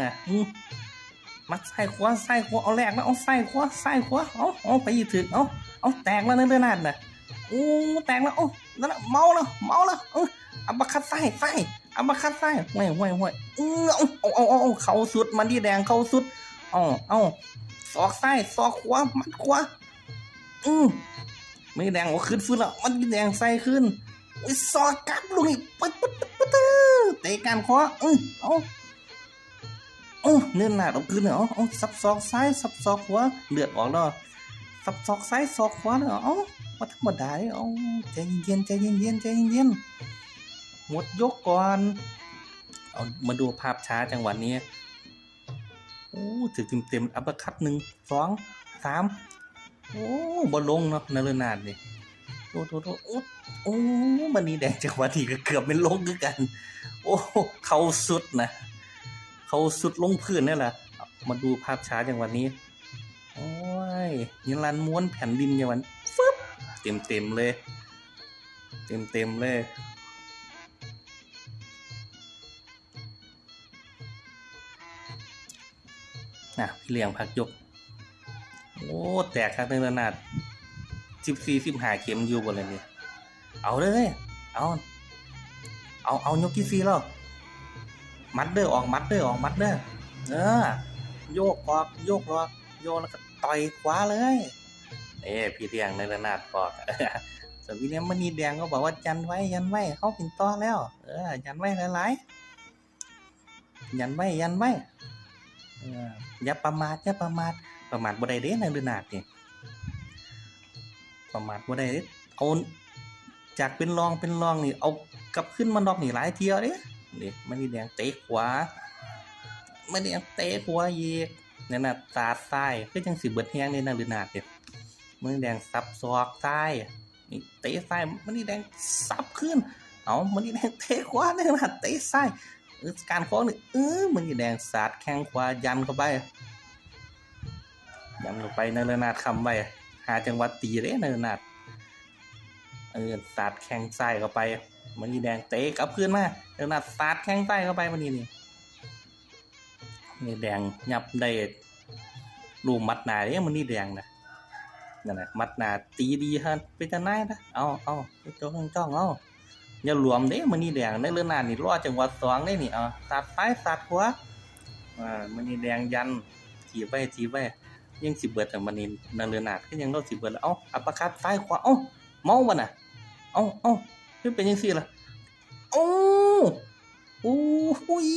อะมมาใส่ขวาใส่ขวาเอาแรกแล้วเอาใส่ขวาใส่ขวาเอาเอาไปอีกถึงเอาเอาแตกแล้วเดือนนั้นน่ะโอ้แตกแล้วโอ้นั่นน่ะเมาแล้วเมาแล้วเอออัปคัดใส่ใส่อัปคัดใส่ห่วยห่วยห่วยเออเอาเอาเอาเอเขาสุดมันดีแดงเขาสุดเอาเอาศอกใส่ศอกขวามัดขวาอืมไม่แดงว่าขึ้นฟื้นแล้วมันดีแดงใส่ขึ้นโอ้ยศอกกลับลูกนี่ปึ๊ดปึ๊ดปึ๊ดปึ๊ดปึ๊ดเตะกันคออือเอา โอ้เนื้อหนาดเอาคืนเนาะเอาซับซอกซ้ายซับซอกขวาเลือดออกแล้วซับซอกซ้ายซอกขวาเนาะเอามาธรรมดาเลยเอาใจเย็นใจเย็นๆใจเย็นๆหมดยกก่อนเอามาดูภาพช้าจังหวะนี้โอ้ถึงเต็มๆอัปเปอร์คัตหนึ่งสองสามโอ้บอลลงเนาะนเรนาดนี่โอ้โหโอ้โหโอ้โอ้มันนี่แดงจังหวะนี้ก็เกือบเป็นลงคือกัน โอ้เขาสุดนะ เขาสุดลงพื้นนี่แหละ มาดูภาพช้าอย่างวันนี้ โอ้ยนิรันม้วนแผ่นดินอย่างวันฟึบเต็มเต็มเลย เต็มเต็มเลย น่ะ พี่เลี้ยงพักยก โอ้ แตกครับเนื้อนาดสิบสี่สิบห้าเข็มอยู่บนเลยนี่เอาเลย เอา เอา เอายกกี่ซีแล้ว มัดเด้อออกมัดเด้อออกมัดเด้อเออโยกออกโยกออกโยกแล้วก็ต่อยขวาเลยเอ้พี่เรียงในระนาดบอกส่วนพี่เลี้ยงมณีแดงก็บอกว่ายันไว้ยันไว้เขาเป็นต่อแล้ว เออยันไว้หลายๆยันไว้ยันไว้เอออย่าประมาทอย่าประมาทประมาทบ่ได้เด้ในระนาดนี่ประมาทบ่ได้เด้เอาจากเป็นรองเป็นรองนี่เอากลับขึ้นมาดอกนี่หลายเที่ยวเด้ นี่มันนี่แดงเตะขวามันนี่เตะขวาอีกเนี่ยนะตาซ้ายคือจังสิเบิดแฮงในนาหรือนาดเนี่ยมันแดงซับซอกซ้ายนี่เตะซ้ายมันนี่แดงซับขึ้นเอามันนี่แดงเตะขวาเนี่ยนะเตะซ้ายการโค้งนี่เออมันนี่แดงสาดแข้งขวายันเข้าไปยันเข้าไปในรนาดคำไปหาจังหวัดตีเด้ในรนาดเออสาดแข้งซ้ายเข้าไป มันนี่แดงเตะกลับคืนมาเดี๋ยวนัดสตาดแข้งใต้เข้าไปมันนี่นี่นี่แดงยับได้รูมัดหนาเนี่ยมันนี่แดงนะนั่นแหละมัดหนาตีดีฮะไปจะไหนนะเอาเอาไปจ้องจ้องเอาอย่ารวมเด้มันนี่แดงในเรื่องนานี่รอดจังหวัดสองได้นี่เอาสาดซ้ายสาดขวาอ่ามันนี่แดงยันถีบไปถีบไปยังสิเบิดแต่มันนี่นาเรือนาดก็ยังเราสิเบิดแล้วเอ้าอัปปะคัดซ้ายขวาเอ้าเมาบ่น่ะเอ้าเอ้า คือเป็นยังสี่ล่ะโอ้โอ้ย